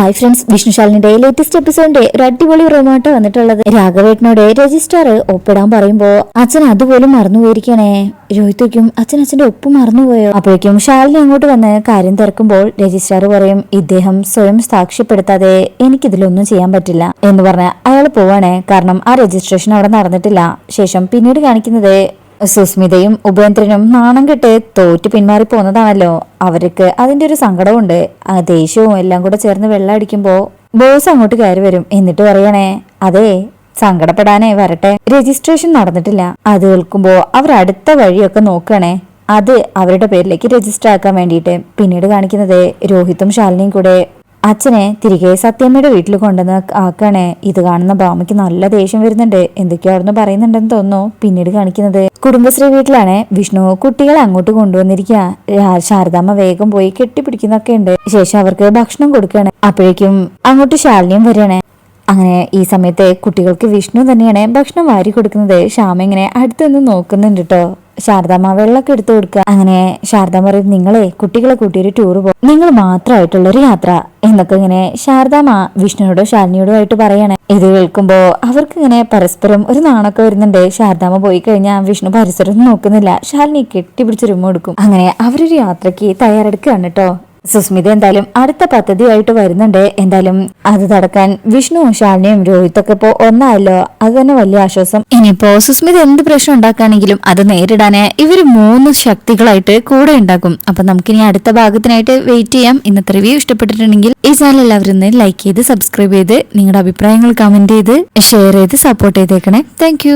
Hi friends വിഷ്ണുശാലിന്റെ latest എപ്പിസോഡിന്റെ ഒരു അടിപൊളി റോമാട്ടോ വന്നിട്ടുള്ളത് രാഘവേട്ടനോട് രജിസ്ട്രാർ ഒപ്പിടാൻ പറയുമ്പോ അച്ഛൻ അതുപോലും മറന്നുപോയിരിക്കണേ. രോഹിത്തേക്കും അച്ഛൻ അച്ഛന്റെ ഒപ്പ് മറന്നുപോയോ? അപ്പോഴേക്കും ശാലിനി അങ്ങോട്ട് വന്ന് കാര്യം തിരക്കുമ്പോൾ രജിസ്ട്രാർ പറയും ഇദ്ദേഹം സ്വയം സാക്ഷ്യപ്പെടുത്താതെ എനിക്കിതിലൊന്നും ചെയ്യാൻ പറ്റില്ല എന്ന് പറഞ്ഞ അയാൾ പോവാണേ. കാരണം ആ രജിസ്ട്രേഷൻ അവിടെ നടന്നിട്ടില്ല. ശേഷം പിന്നീട് കാണിക്കുന്നത് സുസ്മിതയും ഉപേന്ദ്രനും നാണം കെട്ട് തോറ്റു പിന്മാറി പോന്നതാണല്ലോ. അവർക്ക് അതിന്റെ ഒരു സങ്കടമുണ്ട് ആ ദേഷ്യവും എല്ലാം കൂടെ ചേർന്ന് വെള്ളം അടിക്കുമ്പോ ബോസ് അങ്ങോട്ട് കയറി വരും. എന്നിട്ട് പറയണേ അതെ സങ്കടപ്പെടാനേ വരട്ടെ. രജിസ്ട്രേഷൻ നടന്നിട്ടില്ല. അത് കേൾക്കുമ്പോ അവർ അടുത്ത വഴിയൊക്കെ നോക്കണേ അത് അവരുടെ പേരിലേക്ക് രജിസ്റ്റർ ആക്കാൻ വേണ്ടിയിട്ട്. പിന്നീട് കാണിക്കുന്നത് രോഹിത്തും ശാലിനിയും കൂടെ അച്ഛനെ തിരികെ സത്യമ്മയുടെ വീട്ടിൽ കൊണ്ടുവന്ന് ആക്കണേ. ഇത് കാണുന്ന ഭാമയ്ക്ക് നല്ല ദേഷ്യം വരുന്നുണ്ട്. എന്തൊക്കെയോ അവിടുന്ന് പറയുന്നുണ്ടെന്ന് തോന്നുന്നു. പിന്നീട് കാണിക്കുന്നത് കുടുംബശ്രീ വീട്ടിലാണ്. വിഷ്ണു കുട്ടികളെ അങ്ങോട്ട് കൊണ്ടുവന്നിരിക്കുക ശാരദാമ്മ വേഗം പോയി കെട്ടിപ്പിടിക്കുന്നൊക്കെ ഉണ്ട്. ശേഷം അവർക്ക് ഭക്ഷണം കൊടുക്കുകയാണ് അപ്പോഴേക്കും അങ്ങോട്ട് ശാലിനിയും വരികയാണ്. അങ്ങനെ ഈ സമയത്ത് കുട്ടികൾക്ക് വിഷ്ണു തന്നെയാണ് ഭക്ഷണം വാരി കൊടുക്കുന്നത്. ശ്യാമ ഇങ്ങനെ അടുത്തുനിന്ന് നോക്കുന്നുണ്ട് കേട്ടോ ശാരദാമ്മ വെള്ളമൊക്കെ എടുത്തു കൊടുക്കുക. അങ്ങനെ ശാരദാമ്മ പറയും നിങ്ങളെ കുട്ടികളെ കൂട്ടി ഒരു ടൂർ പോകും നിങ്ങൾ മാത്രമായിട്ടുള്ളൊരു യാത്ര. എന്നൊക്കെ ഇങ്ങനെ ശാരദാമ വിഷ്ണുവിനോടോ ശാലിനിയോടോ ആയിട്ട് പറയാണ്. ഇത് കേൾക്കുമ്പോ അവർക്ക് ഇങ്ങനെ പരസ്പരം ഒരു നാണൊക്കെ വരുന്നുണ്ട്. ശാരദാമ പോയി കഴിഞ്ഞാൽ വിഷ്ണു പരിസരം നോക്കുന്നില്ല. ശാലിനി കെട്ടിപ്പിടിച്ച് രൂപ കൊടുക്കും അങ്ങനെ അവരൊരു യാത്രയ്ക്ക് തയ്യാറെടുക്കുകയാണ് കേട്ടോ സുസ്മിത എന്തായാലും അടുത്ത പദ്ധതിയായിട്ട് വരുന്നുണ്ട്. എന്തായാലും അത് തടക്കാൻ വിഷ്ണുവും ശാലിനിയും രോഹിത്തൊക്കെ ഇപ്പോ ഒന്നായല്ലോ. അത് തന്നെ വലിയ ആശ്വാസം. ഇനിയിപ്പോ സുസ്മിത എന്ത് പ്രശ്നം ഉണ്ടാക്കുകയാണെങ്കിലും അത് നേരിടാന് ഇവർ മൂന്ന് ശക്തികളായിട്ട് കൂടെ ഉണ്ടാക്കും. അപ്പൊ നമുക്കിനി അടുത്ത ഭാഗത്തിനായിട്ട് വെയിറ്റ് ചെയ്യാം. ഇന്നത്തെ റിവ്യൂ ഇഷ്ടപ്പെട്ടിട്ടുണ്ടെങ്കിൽ ഈ ചാനൽ എല്ലാവരും ലൈക്ക് ചെയ്ത് സബ്സ്ക്രൈബ് ചെയ്ത് നിങ്ങളുടെ അഭിപ്രായങ്ങൾ കമന്റ് ചെയ്ത് ഷെയർ ചെയ്ത് സപ്പോർട്ട് ചെയ്തേക്കണേ. താങ്ക്